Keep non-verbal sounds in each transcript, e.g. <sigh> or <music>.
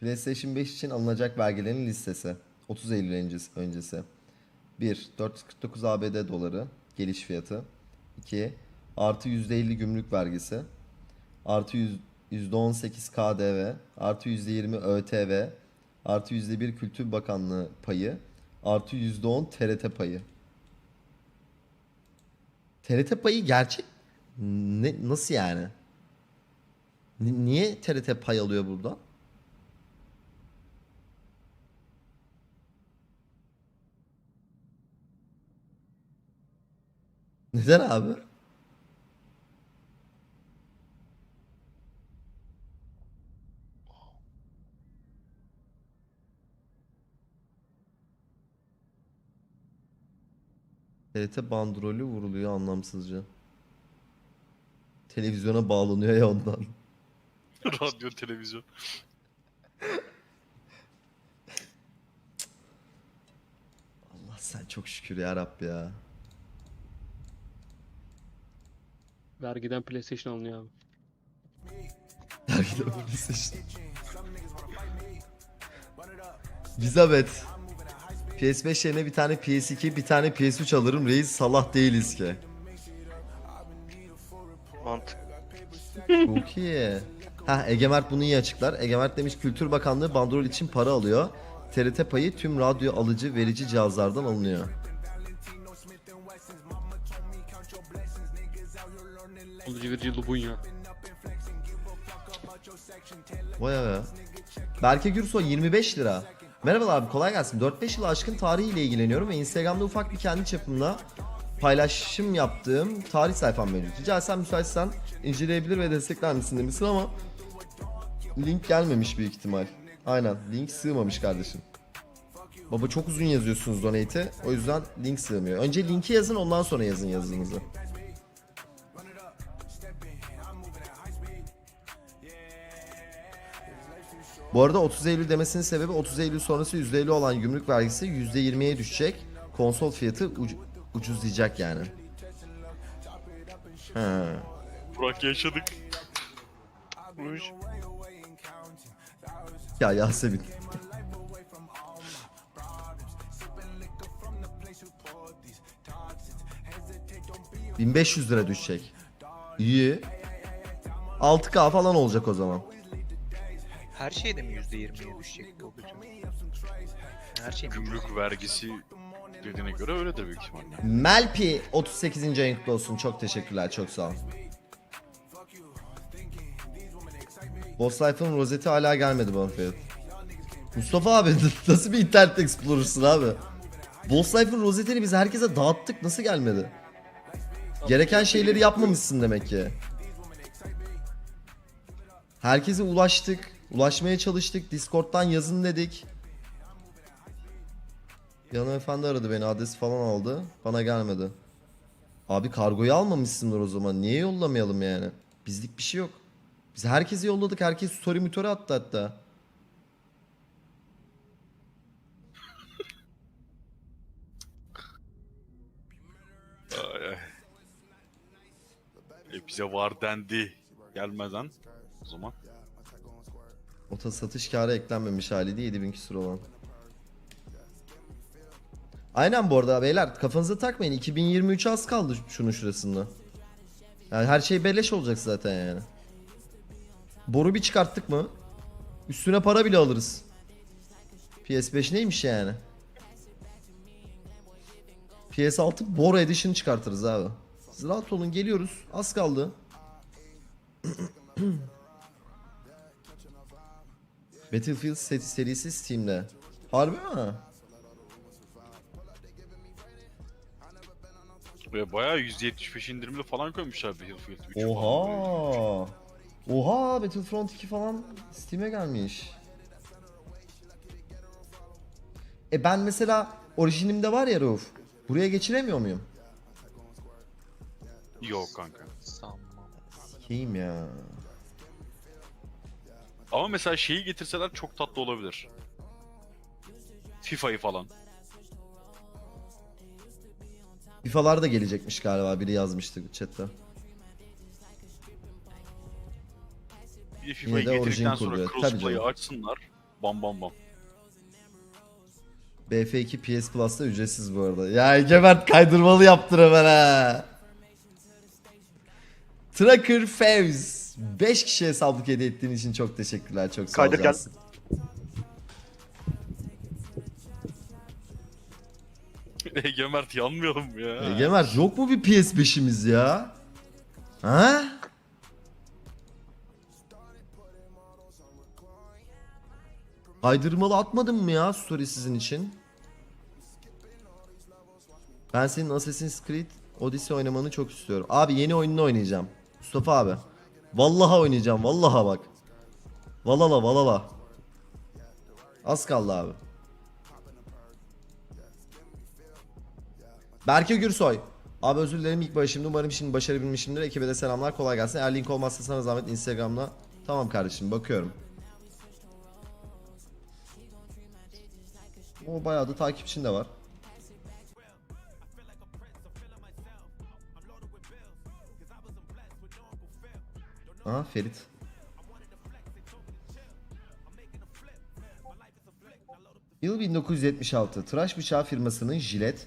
PlayStation 5 için alınacak vergilerin listesi. 30 Eylül öncesi. öncesi. 1. 449 ABD doları geliş fiyatı. 2. Artı %50 gümrük vergisi. Artı yüz- %18 KDV. Artı %20 ÖTV. Artı %1 Kültür Bakanlığı payı. Artı %10 TRT payı. TRT payı gerçek ne, nasıl yani? Ni- niye TRT pay alıyor buradan? Neden abi? TRT bandrolü vuruluyor anlamsızca. Televizyona bağlanıyor ya ondan. <laughs> Radyo, televizyon. <laughs> Allah sen çok şükür ya Rabbi ya. Vergiden PlayStation alınıyor abi. Dergide işte. Bizabet. PS5 yerine bir tane PS2, bir tane PS3 alırım. Reis salah değiliz ki. Mantık. Çok iyi. Ha Egemert bunu iyi açıklar. Egemert demiş Kültür Bakanlığı bandrol için para alıyor. TRT payı tüm radyo alıcı verici cihazlardan alınıyor. Alıcı verici Lubunya. Vay be. Berke Gürsoy 25 lira. Merhabalar abi kolay gelsin. 4-5 yıl aşkın tarihiyle ilgileniyorum ve Instagram'da ufak bir kendi çapımda paylaşım yaptığım tarih sayfam mevcut. Rica etsem müsaitsen inceleyebilir ve destekler misin demişsin ama link gelmemiş büyük ihtimal. Aynen link sığmamış kardeşim. Baba çok uzun yazıyorsunuz donate'i o yüzden link sığmıyor. Önce linki yazın ondan sonra yazın yazınızı. Bu arada 30 Eylül demesinin sebebi 30 Eylül sonrası %50 olan gümrük vergisi %20'ye düşecek. Konsol fiyatı uc- ucuzlayacak yani. He. Burak yaşadık. Uy. Ya Yasemin. ...1500 lira düşecek. İyi. 6K falan olacak o zaman. Her şeyde mi %20'ye düşecek bu bütün? Her şey mi? Gümrük vergisi dediğine göre öyledir büyük ihtimalle. Melpi 38. ayın kutlu olsun. Çok teşekkürler. Çok sağ ol. Boss Life'ın rozeti hala gelmedi bana fiyat. Mustafa abi <laughs> nasıl bir internet explorer'sın abi? Boss Life'ın rozetini biz herkese dağıttık. Nasıl gelmedi? Gereken şeyleri yapmamışsın demek ki. Herkese ulaştık. Ulaşmaya çalıştık. Discord'dan yazın dedik. Bir hanımefendi aradı beni adresi falan aldı. Bana gelmedi. Abi kargoyu almamışsındır o zaman. Niye yollamayalım yani? Bizlik bir şey yok. Biz herkese yolladık. Herkes story mütöre attı hatta. E bize var dendi gelmeden o zaman. Ota satış karı eklenmemiş hali de 7000 küsur olan. Aynen bu arada beyler kafanıza takmayın 2023 az kaldı şunun şurasında. Yani her şey beleş olacak zaten yani. Boru bir çıkarttık mı? Üstüne para bile alırız. PS5 neymiş yani? PS6 Boru Edition çıkartırız abi. Siz rahat olun geliyoruz. Az kaldı. <clears throat> Battlefield seti serisi Steam'de. Harbi mi? Ve bayağı %75 indirimli falan koymuşlar Battlefield 3 falan. Oha. Oha Battlefront 2 falan Steam'e gelmiş. E ben mesela orijinimde var ya Rauf. Buraya geçiremiyor muyum? Yok kanka. Sanmam. Sikeyim ya. Ama mesela şeyi getirseler çok tatlı olabilir. FIFA'yı falan. FIFA'lar da gelecekmiş galiba biri yazmıştı chatte. Bir de FIFA'yı de orijin getirdikten sonra kuruluyor. Tabii crossplay'ı canım. açsınlar. Bam bam bam. BF2 PS Plus'ta ücretsiz bu arada. Ya Egemen kaydırmalı yaptır hemen ha. Tracker Fevz. 5 kişiye hesaplık hediye ettiğin için çok teşekkürler. Çok sağ ol. Kaydır gel. Cansın. <laughs> Ege Mert yanmayalım ya? Egemen yok mu bir PS5'imiz ya? Ha? Kaydırmalı atmadın mı ya story sizin için? Ben senin Assassin's Creed Odyssey oynamanı çok istiyorum. Abi yeni oyununu oynayacağım. Mustafa abi. Vallahi oynayacağım. Vallahi bak. Valala valala. Az kaldı abi. Berke Gürsoy. Abi özür dilerim ilk başımda umarım şimdi başarabilmişimdir. Ekibe de selamlar kolay gelsin. Eğer link olmazsa sana zahmet Instagram'da. Tamam kardeşim bakıyorum. O bayağı da takipçin de var. Aha Ferit. Yıl 1976. Tıraş bıçağı firmasının Gillette,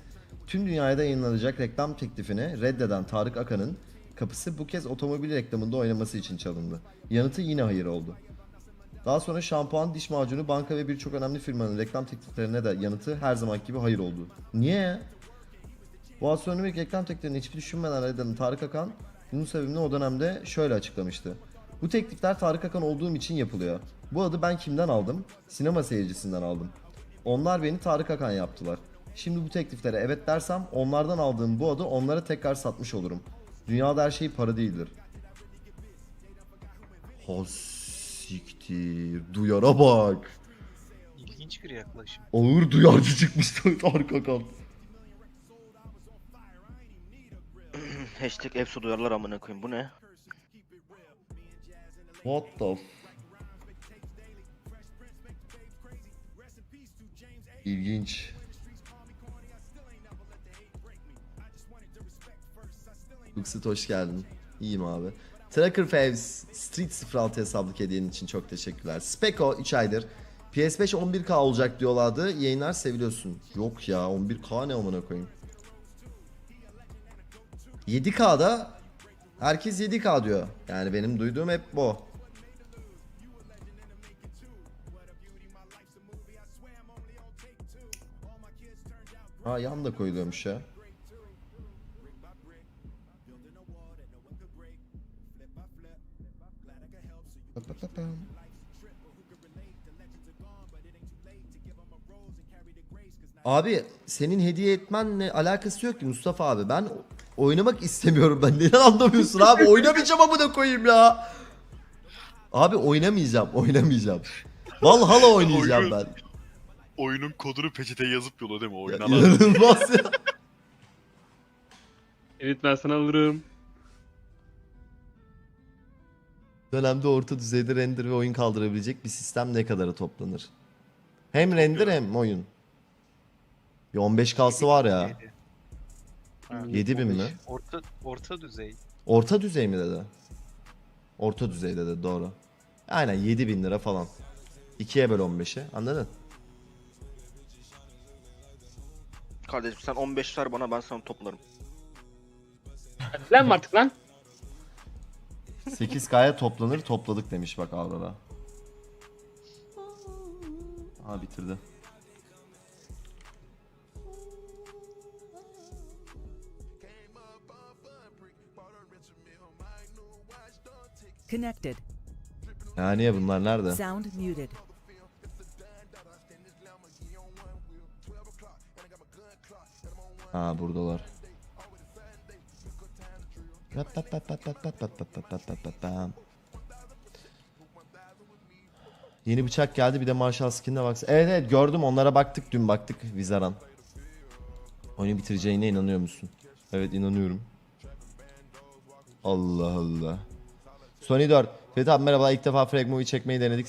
tüm dünyada yayınlanacak reklam teklifini reddeden Tarık Akan'ın kapısı bu kez otomobil reklamında oynaması için çalındı. Yanıtı yine hayır oldu. Daha sonra şampuan, diş macunu, banka ve birçok önemli firmanın reklam tekliflerine de yanıtı her zaman gibi hayır oldu. Niye? Bu astronomik reklam tekliflerini hiçbir düşünmeden reddeden Tarık Akan, bunun sebebini o dönemde şöyle açıklamıştı. Bu teklifler Tarık Akan olduğum için yapılıyor. Bu adı ben kimden aldım? Sinema seyircisinden aldım. Onlar beni Tarık Akan yaptılar. Şimdi bu tekliflere evet dersem onlardan aldığım bu adı onlara tekrar satmış olurum. Dünyada her şey para değildir. Ha siktir. Duyara bak. İlginç bir yaklaşım. Ağır duyarcı çıkmış <laughs> Tarık Akan. Hashtag Efsu duyarlar amına koyayım. Bu ne? What the f- İlginç. Luxit hoş geldin. İyiyim abi. Tracker Favs Street 06 hesaplık hediyenin için çok teşekkürler. Speko 3 aydır. PS5 11K olacak diyorlardı. Yayınlar seviliyorsun. Yok ya 11K ne amına koyayım. 7K'da herkes 7K diyor. Yani benim duyduğum hep bu. Ha yan da koyuluyormuş ya. Abi senin hediye etmenle alakası yok ki Mustafa abi. Ben oynamak istemiyorum ben. Neden anlamıyorsun abi? Oynamayacağım amına koyayım ya. Abi oynamayacağım, oynamayacağım. Valhalla oynayacağım ben. Oyunun kodunu peçeteye yazıp yola değil mi? Ya, Oynanan. inanılmaz ya. Evet ben sana alırım. Dönemde orta düzeyde render ve oyun kaldırabilecek bir sistem ne kadara toplanır? Hem render hem oyun. Bir 15 kalsı var ya. Yedi. Ha, 7000 mi? Orta, orta düzey. Orta düzey mi dedi? Orta düzey dedi doğru. Aynen 7000 lira falan. 2'ye böl 15'i anladın? Kardeşim sen 15 ver bana ben sana toplarım. Lan mı artık lan? 8K'ya toplanır topladık demiş bak Aurora. Aa bitirdi. Connected. Ya niye bunlar nerede? Sound muted. Ha buradalar. Yeni bıçak geldi bir de Marshall skin'e baksana. Evet evet gördüm onlara baktık dün baktık Vizaran. Oyunu bitireceğine inanıyor musun? Evet inanıyorum. Allah Allah. Sony 4. Fethi abi merhaba ilk defa Frag çekmeyi denedik.